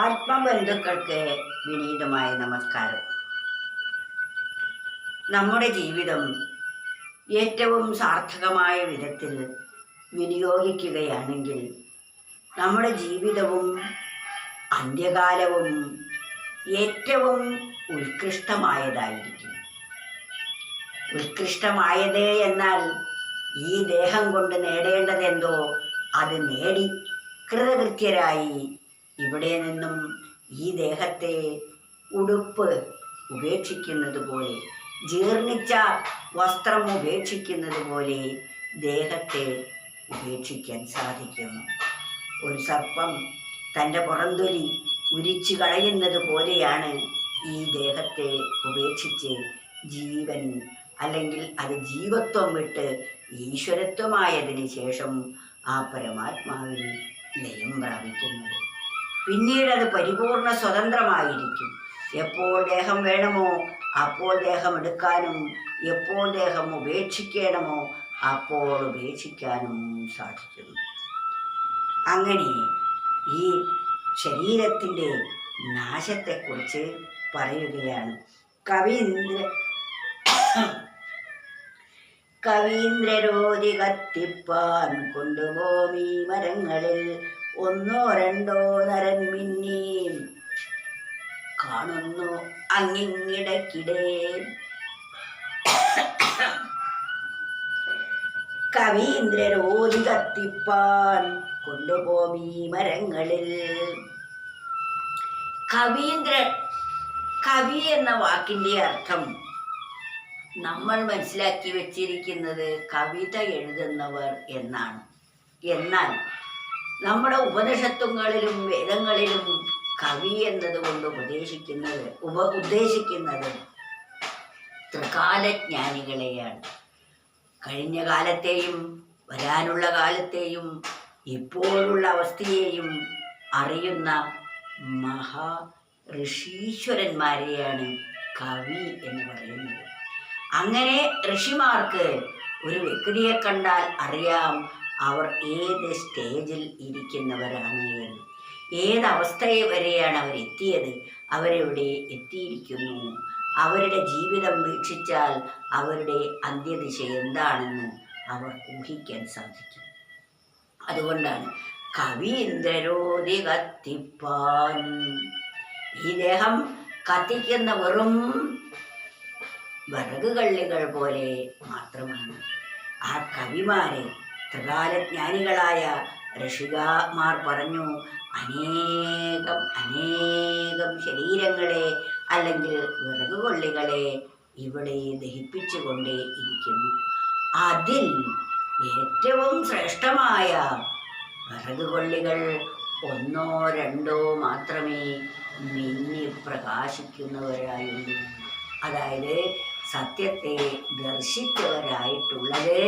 ആത്മബന്ധുക്കൾക്ക് വിനീതമായ നമസ്കാരം. നമ്മുടെ ജീവിതം ഏറ്റവും സാർത്ഥകമായ വിധത്തിൽ വിനിയോഗിക്കുകയാണെങ്കിൽ നമ്മുടെ ജീവിതവും അന്ത്യകാലവും ഏറ്റവും ഉത്കൃഷ്ടമായതായിരിക്കും. ഉത്കൃഷ്ടമായത് എന്നാൽ ഈ ദേഹം കൊണ്ട് നേടേണ്ടതെന്തോ അത് നേടി കൃതകൃത്യരായി ഇവിടെ നിന്നും ഈ ദേഹത്തെ ഉടുപ്പ് ഉപേക്ഷിക്കുന്നത് പോലെ ജീർണിച്ച വസ്ത്രം ഉപേക്ഷിക്കുന്നത് പോലെ ദേഹത്തെ ഉപേക്ഷിക്കാൻ സാധിക്കുന്നു ഒരു സർപ്പം തന്റെ പുറന്തൊലി ഉരിച്ചു കളയുന്നത് പോലെയാണ് ഈ ദേഹത്തെ ഉപേക്ഷിച്ച് ജീവൻ അല്ലെങ്കിൽ അത് ജീവത്വം വിട്ട് ഈശ്വരത്വമായതിന് ശേഷം ആ പരമാത്മാവിൽ ലയം പ്രാപിക്കുന്നത്. പിന്നീട് അത് പരിപൂർണ സ്വതന്ത്രമായിരിക്കും. എപ്പോൾ ദേഹം വേണമോ അപ്പോൾ ദേഹം എടുക്കാനും എപ്പോൾ ദേഹം ഉപേക്ഷിക്കണമോ അപ്പോൾ ഉപേക്ഷിക്കാനും സാധിക്കുന്നു. അങ്ങനെ ഈ ശരീരത്തിന്റെ നാശത്തെക്കുറിച്ച് പറയുകയാണ്. കവീന്ദ്ര കവീന്ദ്രരോധി കത്തിപ്പാൻ ഈ മരങ്ങളിൽ. ഒന്നോ രണ്ടോ നരൻ മിന്നീം. കാണുന്നു അങ്ങിങ്ങിടക്കിടെ ഓതി കത്തിപ്പാൻ കൊണ്ടുപോമീ മരങ്ങളിൽ. കവീന്ദ്രൻ കവി എന്ന വാക്കിന്റെ അർത്ഥം നമ്മൾ മനസ്സിലാക്കി വെച്ചിരിക്കുന്നത് കവിത എഴുതുന്നവർ എന്നാണ്. എന്നാൽ നമ്മുടെ ഉപനിഷത്തുങ്ങളിലും വേദങ്ങളിലും കവി എന്നതുകൊണ്ട് ഉപദേശിക്കുന്നത് ഉപ ഉദ്ദേശിക്കുന്നത് ത്രികാലജ്ഞാനികളെയാണ്. കഴിഞ്ഞ കാലത്തെയും വരാനുള്ള കാലത്തെയും ഇപ്പോഴുള്ള അവസ്ഥയെയും അറിയുന്ന മഹാ ഋഷീശ്വരന്മാരെയാണ് കവി എന്ന് പറയുന്നത്. അങ്ങനെ ഋഷിമാർക്ക് ഒരു വ്യക്തിയെ കണ്ടാൽ അറിയാം അവർ ഏത് സ്റ്റേജിൽ ഇരിക്കുന്നവരാണ് എന്ന്. ഏത് അവസ്ഥയെ വരെയാണ് അവർ എത്തിയത്? അവരെവിടെ എത്തിയിരിക്കുന്നു? അവരുടെ ജീവിതം വീക്ഷിച്ചാൽ അവരുടെ അന്ത്യദിശ എന്താണെന്ന് അവർ ഊഹിക്കാൻ സാധിക്കും. അതുകൊണ്ടാണ് കവീന്ദ്രരോധി കത്തിപ്പാൻ ഈ ദേഹം കത്തിക്കുന്ന വെറും വിറകുകള്ളികൾ പോലെ മാത്രമാണ്. ആ കവിമാരെ ത്രികാലജ്ഞാനികളായ ഋഷികമാർ പറഞ്ഞു അനേകം അനേകം ശരീരങ്ങളെ അല്ലെങ്കിൽ വിറകുകൊള്ളികളെ ഇവിടെ ദഹിപ്പിച്ചുകൊണ്ടേ ഇരിക്കുന്നു. അതിൽ ഏറ്റവും ശ്രേഷ്ഠമായ വിറകുകൊള്ളികൾ ഒന്നോ രണ്ടോ മാത്രമേ മിന്നി പ്രകാശിക്കുന്നവരായുള്ളൂ. അതായത് സത്യത്തെ ദർശിച്ചവരായിട്ടുള്ളത്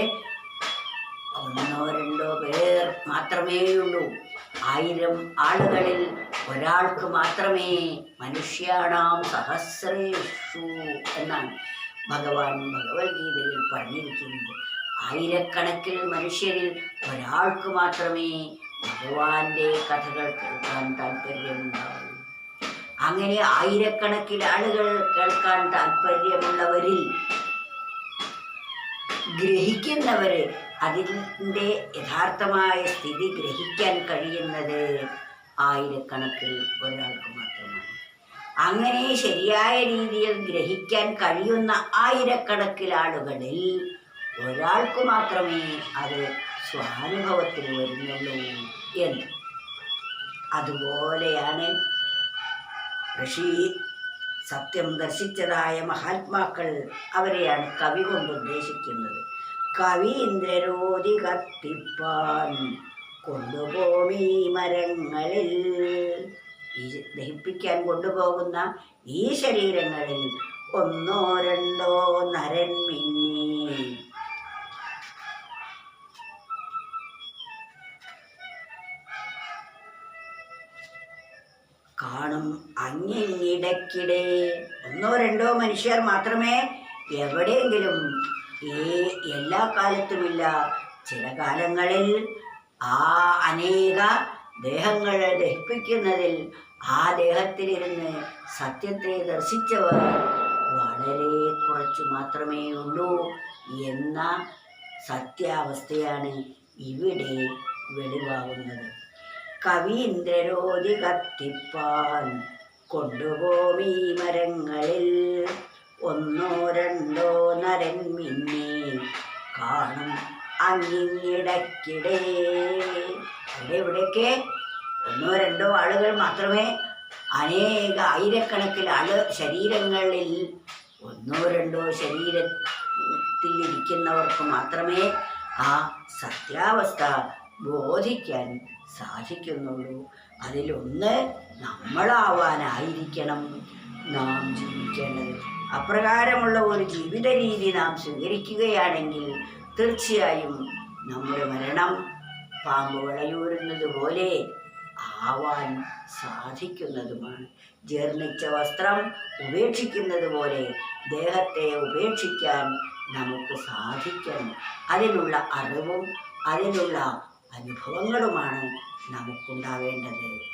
ഒന്നോ രണ്ടോ പേർ മാത്രമേ ഉള്ളൂ. ആയിരം ആളുകളിൽ ഒരാൾക്ക് മാത്രമേ മനുഷ്യാണാം സഹസ്രേഷു എന്നാണ് ഭഗവാൻ ഭഗവത്ഗീതയിൽ പറഞ്ഞിരിക്കുന്നത്. ആയിരക്കണക്കിൽ മനുഷ്യരിൽ ഒരാൾക്ക് മാത്രമേ ഭഗവാന്റെ കഥകൾ കേൾക്കാൻ താല്പര്യമുണ്ടാവൂ. അങ്ങനെ ആയിരക്കണക്കിൽ ആളുകൾ കേൾക്കാൻ താല്പര്യമുള്ളവരിൽ ഗ്രഹിക്കുന്നവര് അതിന്റെ യഥാർത്ഥമായ സ്ഥിതി ഗ്രഹിക്കാൻ കഴിയുന്നത് ആയിരക്കണക്കിൽ ഒരാൾക്ക് മാത്രമാണ്. അങ്ങനെ ശരിയായ രീതിയിൽ ഗ്രഹിക്കാൻ കഴിയുന്ന ആയിരക്കണക്കിൽ ആളുകളിൽ ഒരാൾക്ക് മാത്രമേ അത് സ്വാനുഭവത്തിൽ വരുന്നുള്ളൂ എന്ന്. അതുപോലെയാണ് ഋഷി സത്യം ദർശിച്ചതായ മഹാത്മാക്കൾ അവരെയാണ് കവി കൊണ്ട് ഉദ്ദേശിക്കുന്നത്. കവീന്ദ്രരോധി കത്തിപ്പാൻ കൊണ്ടുപോമീ മരങ്ങളിൽ. ഈ ദഹിപ്പിക്കാൻ കൊണ്ടുപോകുന്ന ഈ ശരീരങ്ങളിൽ ഒന്നോ രണ്ടോ നരൻ മിന്നി. കാണും അങ്ങിടക്കിടെ ഒന്നോ രണ്ടോ മനുഷ്യർ മാത്രമേ എവിടെയെങ്കിലും ഈ എല്ലാ കാലത്തുമില്ല. ചില കാലങ്ങളിൽ ആ അനേക ദേഹങ്ങളെ ദഹിപ്പിക്കുന്നതിൽ ആ ദേഹത്തിലിരുന്ന് സത്യത്തെ ദർശിച്ചവർ വളരെ കുറച്ചു മാത്രമേ ഉള്ളൂ എന്ന സത്യാവസ്ഥയാണ് ഇവിടെ വെളിവാകുന്നത്. കവീന്ദ്രരോധി കത്തിപ്പാൻ കൊണ്ടുപോമീ മരങ്ങളിൽ. അങ്ങിങ്ങിടയ്ക്കിടെ അവിടെ ഇവിടെയൊക്കെ ഒന്നോ രണ്ടോ ആളുകൾ മാത്രമേ അനേക ആയിരക്കണക്കിൽ ആൾ ശരീരങ്ങളിൽ ഒന്നോ രണ്ടോ ശരീരത്തിൽ ഇരിക്കുന്നവർക്ക് മാത്രമേ ആ സത്യാവസ്ഥ ബോധിക്കാൻ സാധിക്കുന്നുള്ളൂ. അതിലൊന്ന് നമ്മളാവാനായിരിക്കണം നാം ജീവിക്കേണ്ടത്. അപ്രകാരമുള്ള ഒരു ജീവിത രീതി നാം സ്വീകരിക്കുകയാണെങ്കിൽ തീർച്ചയായും നമ്മുടെ മരണം പാമ്പ് വിളയൂരുന്നത് പോലെ ആവാൻ സാധിക്കുന്നതുമാണ്. ജീർണിച്ച വസ്ത്രം ഉപേക്ഷിക്കുന്നത് പോലെ ദേഹത്തെ ഉപേക്ഷിക്കാൻ നമുക്ക് സാധിക്കണം. അതിനുള്ള അറിവും അതിനുള്ള അനുഭവങ്ങളുമാണ് നമുക്കുണ്ടാവേണ്ടത്.